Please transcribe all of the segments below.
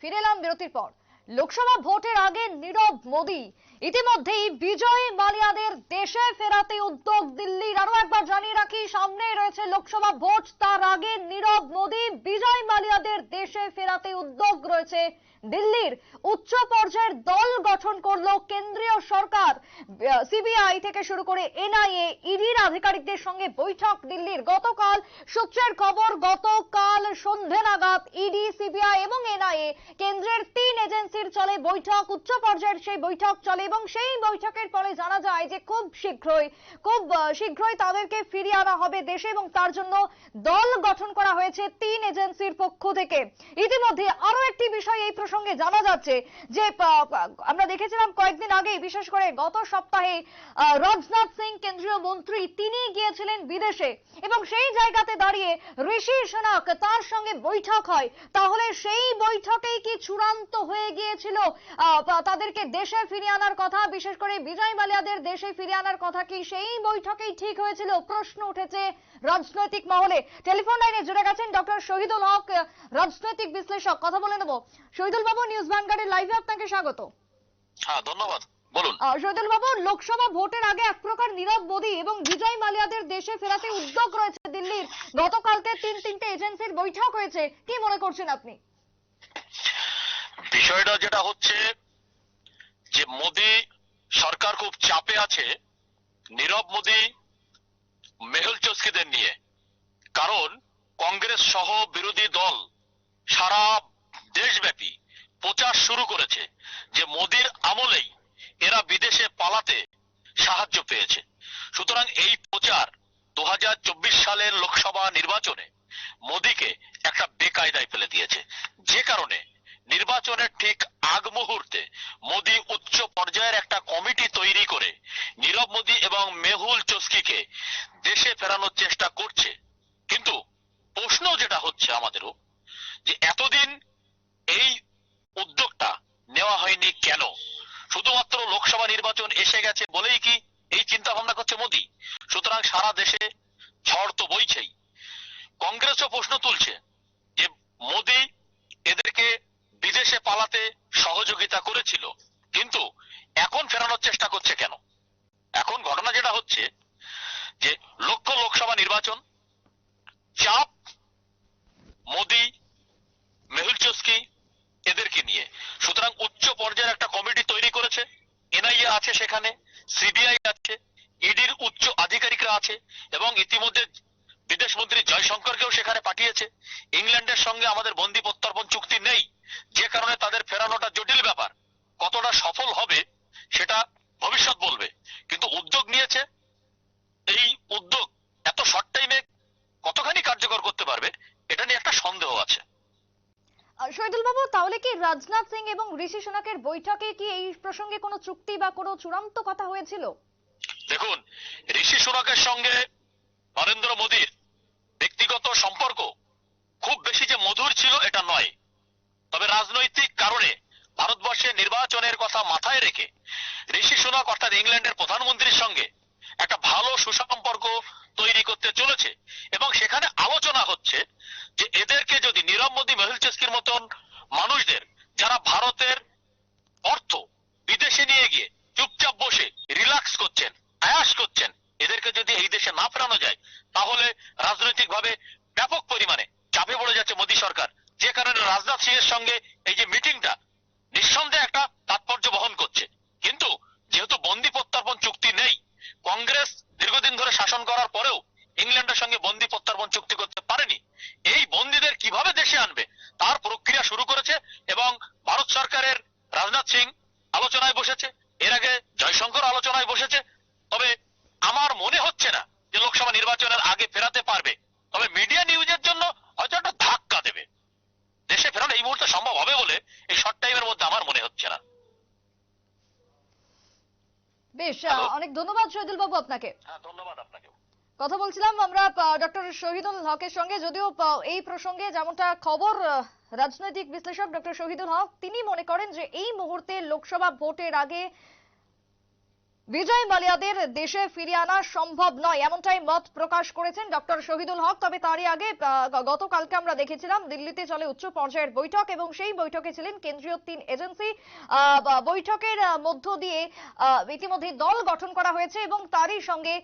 ফিরে এলাম বিরতির পর। লোকসভা ভোটের আগে নীরব মোদী। ইতিমধ্যেই বিজয় মালিয়াদের দেশে ফেরাতে উদ্যোগ দিল্লির। আরও একবার জানিয়ে রাখি, সামনেই রয়েছে লোকসভা ভোট। তার আগে নীরব মোদী বিজয় মালিয়াদের দেশে ফেরাতে উদ্যোগ রয়েছে দিল্লির। উচ্চ পর্যায়ের দল গঠন করল কেন্দ্রীয় সরকার। সিবিআই থেকে শুরু করে এনআইএ, ইডির আধিকারিকদের সঙ্গে বৈঠক দিল্লির। গতকাল সূত্রের খবর, গতকাল সন্ধে নাগাদ ইডি, সিবিআই এবং এনআইএ কেন্দ্রের তিন এজেন্সির চলে বৈঠক, উচ্চ পর্যায়ের সেই বৈঠক চলে এবং সেই বৈঠকের পরে জানা যায় যে খুব শীঘ্রই খুব শীঘ্রই তাদেরকে ফিরিয়ে আনা হবে দেশে এবং তার জন্য দল গঠন করা হয়েছে তিন এজেন্সির পক্ষ থেকে। ইতিমধ্যে আরও একটি বিষয় এই প্রসঙ্গে জানা যাচ্ছে যে আমরা দেখেছিলাম কয়েকদিন আগে বিশেষ করে গত সপ্তাহে রাজনাথ সিং কেন্দ্রীয় মন্ত্রী তিনি গিয়েছিলেন বিদেশে এবং সেই জায়গাতে দাঁড়িয়ে ঋষি সোনাক তার সঙ্গে বৈঠক হয়। তাহলে সেই বৈঠকেই কি চূড়ান্ত হয়ে গিয়েছিল তাদেরকে দেশে ফিরিয়ে আনার কথা বিশেষ করে বিজয় মালিয়াদের দেশে ফিরিয়ে আনার কথা কি সেই বৈঠকেই ঠিক হয়েছিল? প্রশ্ন উঠেছে রাজনৈতিক মহলে। টেলিফোন লাইনে জুড়ে গেছেন ডক্টর শহীদুল হক রাজনৈতিক বিশ্লেষক। কথা বলে নেব। শহীদুল বাবু নিউজ ভ্যানগার্ডের লাইভে আপনাকে স্বাগত। হ্যাঁ ধন্যবাদ। বলুন। শহীদুল বাবু লোকসভা ভোটের আগে এক প্রকার নীরব মোদী এবং বিজয় মালিয়াদের দেশে ফেরাতে উদ্যোগ রয়েছে দিল্লির। গতকালকে তিন তিনটে এজেন্সির বৈঠক হয়েছে। কি মনে করছেন আপনি? বিষয়টা যেটা হচ্ছে যে মোদি সরকার খুব চাপে আছে, নীরব মোদি মেহুল চস্কিদের নিয়ে। কারণ কংগ্রেস সহ বিরোধী দল সারা দেশব্যাপী প্রচার শুরু করেছে যে মোদির আমলেই এরা বিদেশে পালাতে সাহায্য পেয়েছে। সুতরাং এই প্রচার দু হাজার চব্বিশ সালের লোকসভা নির্বাচনে মোদিকে একটা বেকায়দায় ফেলে দিয়েছে। যে কারণে নির্বাচনের ঠিক আগ মুহূর্তে মোদি উচ্চ পর্যায়ের একটা কমিটি তৈরি করে, নীরব মোদি এবং মেহুল চস্কিকে দেশে ফেরানোর চেষ্টা করছে। কিন্তু প্রশ্ন যেটা হচ্ছে আমাদেরও, যে এতদিন এই উদ্যোগটা নেওয়া হয়নি কেন? শুধুমাত্র লোকসভা নির্বাচন এসে গেছে বলেই কি এই চিন্তা ভাবনা করছে মোদি? সুতরাং সারা দেশে ঝড় তো বইছেই। কংগ্রেসও প্রশ্ন তুলছে যে মোদি এদেরকে বিদেশে পালাতে সহযোগিতা করেছিল, কিন্তু এখন ফেরানোর চেষ্টা করছে কেন? এখন ঘটনা যেটা হচ্ছে যে লক্ষ লোকসভা নির্বাচন চাপ মোদি, মেহুল চস্কি এদেরকে নিয়ে। সুতরাং উচ্চ পর্যায়ের একটা কমিটি তৈরি করেছে, এনআইএ আছে সেখানে, সিবিআই আছে, ইডির উচ্চ আধিকারিকরা আছে, এবং ইতিমধ্যে বিদেশ মন্ত্রী জয়শঙ্করকেও সেখানে পাঠিয়েছে। ইংল্যান্ডের সঙ্গে আমাদের বন্দি প্রত্যর্পণ চুক্তি নেই। যে কারণে তাদের ফেরানোটা জটিল ব্যাপার। কতটা সফল হবে সেটা ভবিষ্যৎ বলবে। কিন্তু উদ্যোগ নিয়েছে। এই উদ্যোগ এত শর্ট টাইমে কতখানি কার্যকর করতে পারবে এটা নিয়ে একটা সন্দেহ আছে। শহীদুল বাবু তাহলে কি রাজনাথ সিং এবং ঋষি সোনাকের বৈঠকে কি এই প্রসঙ্গে কোনো চুক্তি বা কোনো চূড়ান্ত কথা হয়েছিল? দেখুন ঋষি সুনাকের সঙ্গে নরেন্দ্র মোদীর ব্যক্তিগত সম্পর্ক খুব বেশি যে মধুর ছিল এটা নয়। তবে রাজনৈতিক কারণে ভারতবর্ষে নির্বাচনের কথা মাথায় রেখে ঋষি সুনাক অর্থাৎ ইংল্যান্ডের প্রধানমন্ত্রীর সঙ্গে একটা ভালো সুসম্পর্ক তৈরি করতে চলেছে এবং সেখানে আলোচনা হচ্ছে যে এদেরকে যদি নীরব মোদী, মেহুল মতন মানুষদের যারা ভারতের অর্থ বিদেশে নিয়ে গিয়ে চুপচাপ বসে রিল্যাক্স করছেন, আয়াস করছেন, এদেরকে যদি এই দেশে না ফেরানো যায়, তাহলে রাজনৈতিকভাবে ব্যাপক পরিমাণে চাপে পড়ে যাচ্ছে মোদী সরকার। যে কারণে রাজনাথ সিং এর সঙ্গে এই যে মিটিংটা, নিঃসন্দেহে একটা তাৎপর্য বহন করছে। কিন্তু যেহেতু বন্দি প্রত্যার্পণ চুক্তি নেই, কংগ্রেস দীর্ঘদিন ধরে শাসন করার পরেও ইংল্যান্ডের সঙ্গে বন্দি প্রত্যার্পণ চুক্তি করতে পারেনি। এই বন্দীদের কীভাবে দেশে আনবে, তার প্রক্রিয়া শুরু করেছে এবং ভারত সরকারের রাজনাথ সিং আলোচনায় বসেছে, এর আগে জয়শঙ্কর আলোচনায় বসেছে। তবে আমার মনে হচ্ছে না যে লোকসভা নির্বাচনের আগে ফেরাতে পারবে। তবে মিডিয়া নিউজের জন্য সম্ভব হবে বলে এই শর্ট টাইমের মধ্যে আমার মনে হচ্ছে না। বেশ অনেক ধন্যবাদ শহীদুল বাবু আপনাকে। হ্যাঁ ধন্যবাদ আপনাকেও। কথা বলছিলাম আমরা ডক্টর শহীদুল হকের সঙ্গে যদিও এই প্রসঙ্গে যেমনটা খবর রাজনৈতিক বিশ্লেষক ডক্টর শহীদুল হক তিনি মনে করেন যে এই মুহূর্তে লোকসভা ভোটের আগে বিজয় মালিয়াদের দেশে ফিরিয়ে আনা সম্ভব নয়, এমনটাই মত প্রকাশ করেছেন ডক্টর শহীদুল হক। তবে তারই আগে গতকালকে আমরা দেখেছিলাম, দিল্লিতে চলে উচ্চ পর্যায়ের বৈঠক এবং সেই বৈঠকে ছিলেন কেন্দ্রীয় তিন এজেন্সি। বৈঠকের মধ্য দিয়ে ইতিমধ্যে দল গঠন করা হয়েছে এবং তারই সঙ্গে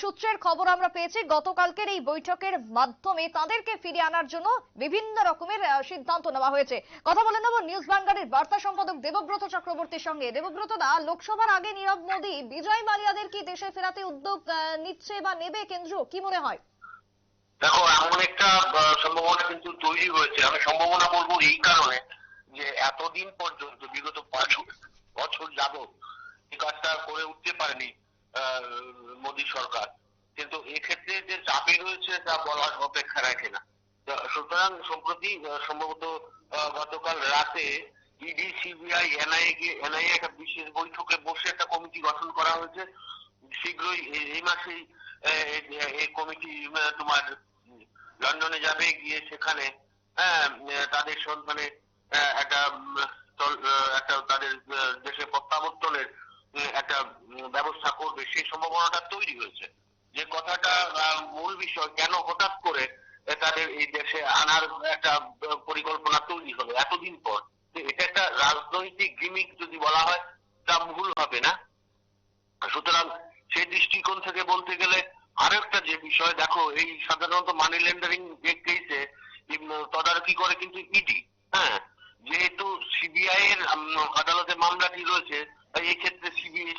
সূত্রের খবর আমরা পেয়েছি, গতকালকের এই বৈঠকের মাধ্যমে তাদেরকে ফিরিয়ে আনার জন্য বিভিন্ন রকমের সিদ্ধান্ত নেওয়া হয়েছে। কথা বলে নেব নিউজ বাংলার বার্তা সম্পাদক দেবব্রত চক্রবর্তীর সঙ্গে। দেবব্রত দা, লোকসভার আগে নীরব মোদী বিজয় মালিয়াদের কি দেশে ফেরাতে উদ্যোগ নিচ্ছে বা নেবে কেন্দ্র? কি মনে হয়? দেখো, এমন একটা সম্ভাবনা কিন্তু তৈরি হয়েছে। আমি সম্ভাবনা বলব এই কারণে যে এতদিন পর্যন্ত, বিগত পাঁচ বছর যাবত এই কাজটা করে উঠতে পারেনি মোদী সরকার। কিন্তু এক্ষেত্রে যে চাপে রয়েছে, তা বলার অপেক্ষা রাখে না। সুতরাং সম্প্রতি সম্ভবত গতকাল রাতে ইডি সিবিআই এনআইএ এনআইএ একটা বিশেষ বৈঠকে বসে একটা কমিটি গঠন করা হয়েছে। শীঘ্রই এই- মাসেই এই- কমিটি তোমার লন্ডনে যাবে, গিয়ে সেখানে তাদের সন্ধানে একটা একটা তাদের দেশে প্রত্যাবর্তনের একটা ব্যবস্থা করবে, সেই সম্ভাবনাটা তৈরি হয়েছে। যে কথাটা মূল বিষয়, কেন হঠাৎ করে তাদের এই দেশে আনার একটা পরিকল্পনা তৈরি হলো, এতদিন পর। এটা একটা রাজনৈতিক গিমিক যদি বলা হয়, তা ভুল হবে না। সুতরাং সেই দৃষ্টিকোণ থেকে বলতে গেলে আরেকটা যে বিষয়, দেখো, এই সাধারণত মানি লেন্ডারিং যে কেসে তদারকি করে কিন্তু ইডি হ্যাঁ? যেহেতু সিবিআই এর আদালতে মামলাটি রয়েছে, তাই এই ক্ষেত্রে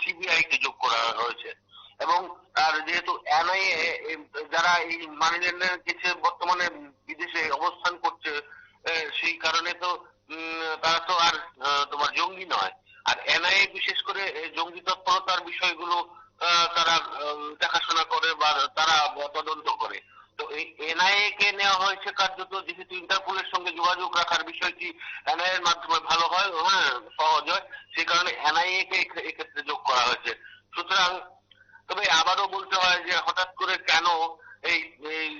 সিবিআই কে যোগ করা হয়েছে। এবং আর যেহেতু এনআইএ যারা এই মানি লেন্ডারিং কেসে বর্তমানে বিদেশে অবস্থান করছে সেই কারণে তো তারা তো আর তোমার জঙ্গি নয়। আর এনআইএ বিশেষ করে জঙ্গি তৎপরতার বিষয়গুলো তারা দেখাশোনা করে বা তারা তদন্ত করে। তো এই এনআইএ কে নেওয়া হয়েছে কার্যত, যেহেতু ইন্টারপোলের সঙ্গে যোগাযোগ রাখার বিষয়টি এনআইএ এর মাধ্যমে ভালো হয় হ্যাঁ সহজ হয় সেই কারণে এনআইএ কে এক্ষেত্রে যোগ করা হয়েছে। সুতরাং, তবে আবারও বলতে হয় যে হঠাৎ করে কেন এই এই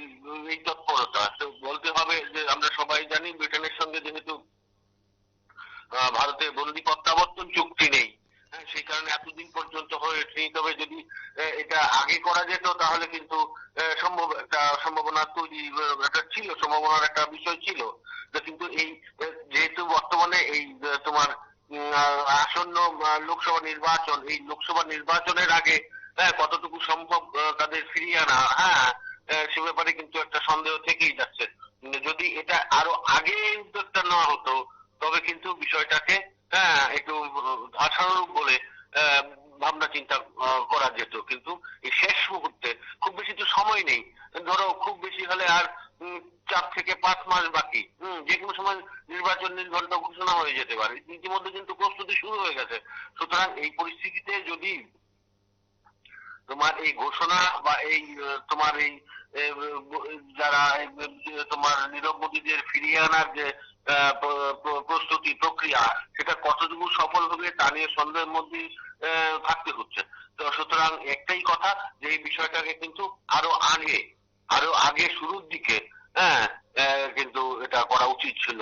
এই তৎপরতা তো বলতে হবে যে আমরা সবাই জানি ব্রিটেনের সঙ্গে যেহেতু আহ, ভারতের বন্দি প্রত্যাবর্তন চুক্তি নেই হ্যাঁ, সেই কারণে এতদিন পর্যন্ত হয়ে ওঠেনি তবে যদি আহ, এটা আগে করা যেত তাহলে কিন্তু আহ, সম্ভব একটা সম্ভাবনা তৈরি আহ, একটা ছিল বিষয় ছিল কিন্তু এই যেহেতু বর্তমানে এই তোমার আসন্ন লোকসভা নির্বাচন, এই লোকসভা নির্বাচনের আগে হ্যাঁ কতটুকু সম্ভব তাদের ফিরিয়ে আনা হ্যাঁ সে ব্যাপারে কিন্তু একটা সন্দেহ থেকেই যাচ্ছে। যদি এটা আরও আগে উদ্যোগটা নেওয়া হতো, তবে কিন্তু বিষয়টাকে হ্যাঁ একটু আশানুরূপ বলে আহ, ভাবনা চিন্তা আহ, করা যেত কিন্তু এই শেষ মুহূর্তে খুব বেশি তো সময় নেই ধরো খুব বেশি হলে আর উম, চার থেকে পাঁচ মাস বাকি হম যে কোনো সময় নির্বাচন নির্ঘণ্ট ঘোষণা হয়ে যেতে পারে। ইতিমধ্যে কিন্তু প্রস্তুতি শুরু হয়ে গেছে। সুতরাং এই পরিস্থিতিতে যদি তোমার এই ঘোষণা বা এই তোমার এই যারা তোমার নীরব মোদীদের ফিরিয়ে আনার যে প্রস্তুতি প্রক্রিয়া, সেটা কতটুকু সফল হবে তা নিয়ে সন্দেহের মধ্যে থাকতে হচ্ছে। তো সুতরাং একটাই কথা যে এই বিষয়টাকে কিন্তু আরও আগে আরও আগে শুরুর দিকে হ্যাঁ কিন্তু এটা করা উচিত ছিল।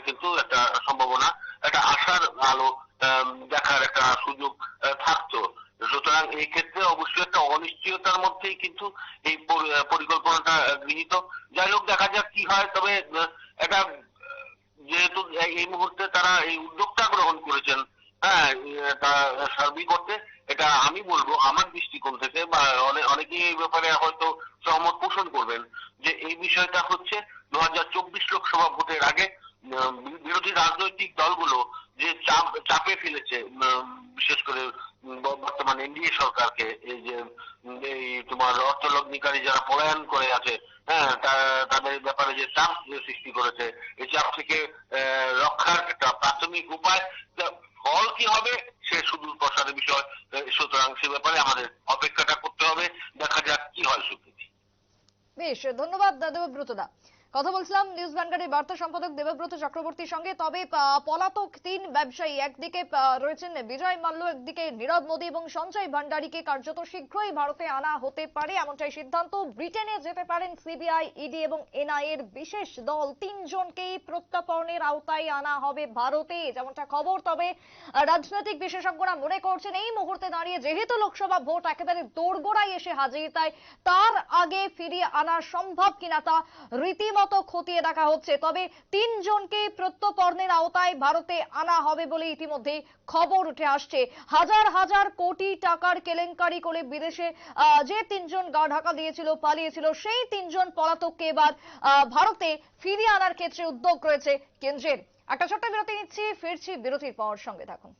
কিন্তু একটা সম্ভাবনা একটা আশার আলো দেখার একটা সুযোগ থাকতো। সুতরাং এই ক্ষেত্রে অবশ্যই একটা অনিশ্চয়তার মধ্যেই কিন্তু এই পরিকল্পনাটা গৃহীত। যাই হোক দেখা যাক কি হয় তবে আহ, যেহেতু এই- মুহূর্তে তারা এই উদ্যোগটা গ্রহণ করেছেন হ্যাঁ এটা সার্বিক এটা আমি বলব আমার দৃষ্টিকোণ থেকে বা অনে- অনেকেই এই ব্যাপারে হয়তো সহমত পোষণ করবেন যে এই বিষয়টা হচ্ছে দু হাজার চব্বিশ লোকসভা ভোটের আগে বিরোধী রাজনৈতিক দলগুলো যে চাপ ফেলেছে বিশেষ করে বর্তমান এনডিএ সরকারকে, এই যে এই তোমার অর্থলগ্নিকারী যারা পলায়ন করে আছে হ্যাঁ তাদের ব্যাপারে যে চাপ সৃষ্টি করেছে, এই চাপ থেকে রক্ষার একটা প্রাথমিক উপায় ফল কি হবে, সে সুদূর প্রসারের বিষয় সুতরাং সে ব্যাপারে আমাদের অপেক্ষাটা করতে হবে, দেখা যাক কি হয় সুপ্রীতি। বেশ, ধন্যবাদ দেবব্রত দা কথা বলছিলাম নিউজ ভ্যানগার্ডের বার্তা সম্পাদক দেবব্রত চক্রবর্তীর সঙ্গে। তবে পলাতক তিন ব্যবসায়ী একদিকে রয়েছেন বিজয় মাল্য, একদিকে নীরব মোদী এবং সঞ্জয় ভান্ডারীকে কার্যত শীঘ্রই ভারতে আনা হতে পারে এমনটাই সিদ্ধান্ত। ব্রিটেনে যেতে পারেন সিবিআই, ইডি এবং এনআই এর বিশেষ দল। তিনজনকেই প্রত্যর্পণের আওতায় আনা হবে ভারতে, যেমনটা খবর। তবে রাজনৈতিক বিশেষজ্ঞরা মনে করছেন, এই মুহূর্তে দাঁড়িয়ে যেহেতু লোকসভা ভোট একেবারে দোরগোড়ায় এসে হাজির, তাই তার আগে ফিরিয়ে আনা সম্ভব কিনা তা রীতিমতো খতিয়ে দেখা হচ্ছে, তবে তিনজনকে প্রত্যর্পণের আওতায় ভারতে আনা হবে বলে ইতিমধ্যে খবর উঠে আসছে। হাজার হাজার কোটি টাকার কেলেঙ্কারি করে বিদেশে যে তিনজন গা ঢাকা দিয়েছিল, পালিয়েছিল, সেই তিনজন পলাতককে এবার ভারতে ফিরিয়ে আনার ক্ষেত্রে উদ্যোগ রয়েছে কেন্দ্রের। একটা ছোট্ট বিরতি নিচ্ছি, ফিরছি বিরতির পর সঙ্গে থাকুন।